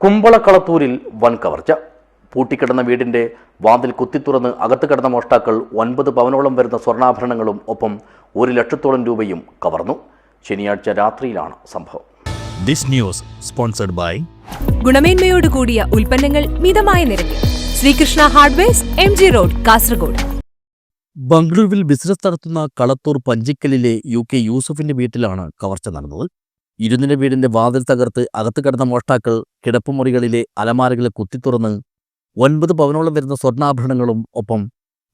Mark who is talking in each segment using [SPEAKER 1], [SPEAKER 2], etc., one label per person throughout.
[SPEAKER 1] കുമ്പളക്കളത്തൂരിൽ വൻ കവർച്ച. പൂട്ടിക്കിടന്ന വീടിന്റെ വാതിൽ കുത്തിത്തുറന്ന് അകത്ത് കിടന്ന മോഷ്ടാക്കൾ ഒൻപത് പവനോളം വരുന്ന സ്വർണാഭരണങ്ങളും ഒപ്പം ഒരു ലക്ഷത്തോളം രൂപയും കവർന്നു. ശനിയാഴ്ച രാത്രിയിലാണ് സംഭവം.
[SPEAKER 2] This news sponsored by
[SPEAKER 3] ഗുണമേന്മയോട് കൂടിയ ഉൽപ്പന്നങ്ങൾ മിതമായ നിരക്കിൽ. Sreekrishna hardwares M G road Kasaragod.
[SPEAKER 2] ബംഗളൂരുവിൽ ബിസിനസ് നടത്തുന്ന കളത്തൂർ പഞ്ചിക്കലിലെ യു കെ യൂസഫിന്റെ വീട്ടിലാണ് കവർച്ച നടന്നത്. ഇരുനില വീടിന്റെ വാതിൽ തകർത്ത് അകത്ത് കിടന്ന മോഷ്ടാക്കൾ കിടപ്പുമുറികളിലെ അലമാരകളെ കുത്തിത്തുറന്ന് ഒൻപത് പവനോളം വരുന്ന സ്വർണാഭരണങ്ങളും ഒപ്പം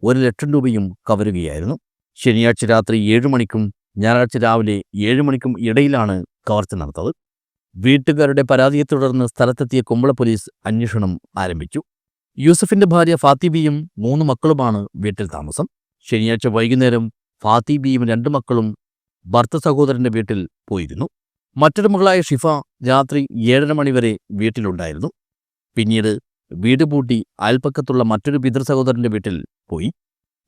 [SPEAKER 2] ഒരു ലക്ഷം രൂപയും കവരുകയായിരുന്നു. ശനിയാഴ്ച രാത്രി ഏഴു മണിക്കും ഞായറാഴ്ച രാവിലെ ഏഴു മണിക്കും ഇടയിലാണ് കവർച്ച നടത്തത് വീട്ടുകാരുടെ പരാതിയെ തുടർന്ന് സ്ഥലത്തെത്തിയ കുമ്പള പോലീസ് അന്വേഷണം ആരംഭിച്ചു. യൂസഫിന്റെ ഭാര്യ ഫാത്തിബിയും മൂന്ന് മക്കളുമാണ് വീട്ടിൽ താമസം. ശനിയാഴ്ച വൈകുന്നേരം ഫാത്തിബിയും രണ്ട് മക്കളും ഭർത്ത സഹോദരന്റെ വീട്ടിൽ പോയിരുന്നു. മറ്റൊരു മകളായ ഷിഫ രാത്രി ഏഴര മണിവരെ വീട്ടിലുണ്ടായിരുന്നു. പിന്നീട് വീട് പൂട്ടി അയൽപ്പക്കത്തുള്ള മറ്റൊരു പിതൃ സഹോദരന്റെ വീട്ടിൽ പോയി.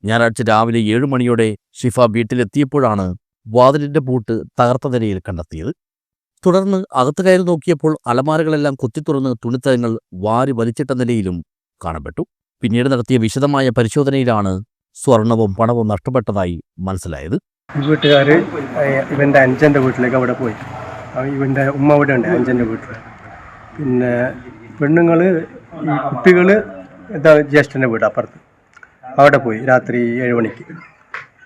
[SPEAKER 2] ഞായറാഴ്ച രാവിലെ ഏഴു മണിയോടെ ഷിഫ വീട്ടിലെത്തിയപ്പോഴാണ് വാതിലിന്റെ പൂട്ട് തകർത്ത നിലയിൽ കണ്ടെത്തിയത്. തുടർന്ന് അകത്ത് കയറി നോക്കിയപ്പോൾ അലമാരകളെല്ലാം കുത്തിത്തുറന്ന് തുണിത്തരങ്ങൾ വാരി വലിച്ചിട്ട നിലയിലും കാണപ്പെട്ടു. പിന്നീട് നടത്തിയ വിശദമായ പരിശോധനയിലാണ് സ്വർണവും പണവും നഷ്ടപ്പെട്ടതായി മനസ്സിലായത്.
[SPEAKER 4] വീട്ടുകാർ ഇവന്റെ അഞ്ചന്റെ വീട്ടിലേക്ക് അവിടെ പോയി. ഇവന്റെ ഉമ്മ അവിടെ ഉണ്ട് അഞ്ചന്റെ വീട്ടിൽ. പിന്നെ പെണ്ണുങ്ങൾ ഈ കുട്ടികൾ എന്താ ജ്യേഷ്ഠന്റെ വീട് അപ്പുറത്ത്. അവിടെ പോയി രാത്രി ഏഴ് മണിക്ക്.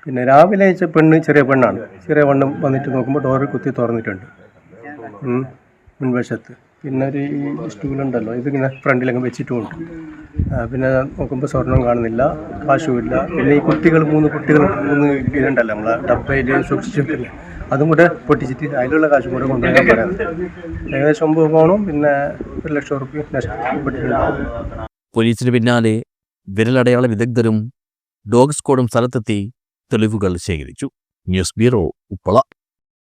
[SPEAKER 4] പിന്നെ രാവിലെ അയച്ച പെണ്ണ് ചെറിയ പെണ്ണാണ്. ചെറിയ പെണ്ണ് വന്നിട്ട് നോക്കുമ്പോൾ ഡോറ് കുത്തി തുറന്നിട്ടുണ്ട്. മുൻവശത്ത്. പിന്നെ ഒരു സ്റ്റൂളുണ്ടല്ലോ ഇതിങ്ങനെ ഫ്രണ്ടിലങ്ങ് വെച്ചിട്ടുമുണ്ട്. പിന്നെ നോക്കുമ്പോൾ സ്വർണം കാണുന്നില്ല കാശുമില്ല. പിന്നെ ഈ കുട്ടികൾ മൂന്ന് കുട്ടികൾ മൂന്ന് ഇതുണ്ടല്ലോ നമ്മളെ ഡബയിൽ സൂക്ഷിച്ചിട്ടില്ല അതും കൂടെ പൊട്ടിച്ചിട്ട് അതിലുള്ള കാശും കൂടെ കൊണ്ടുവരാൻ പറയാം. ഏകദേശം ഒമ്പത് പോകണം പിന്നെ ഒരു ലക്ഷം റുപ്യ
[SPEAKER 2] പോലീസിന് പിന്നാലെ വിരലടയാള വിദഗ്ധരും ഡോഗ് സ്ക്വാഡും സ്ഥലത്തെത്തി തെളിവുകൾ ശേഖരിച്ചു. News bureau Uppala.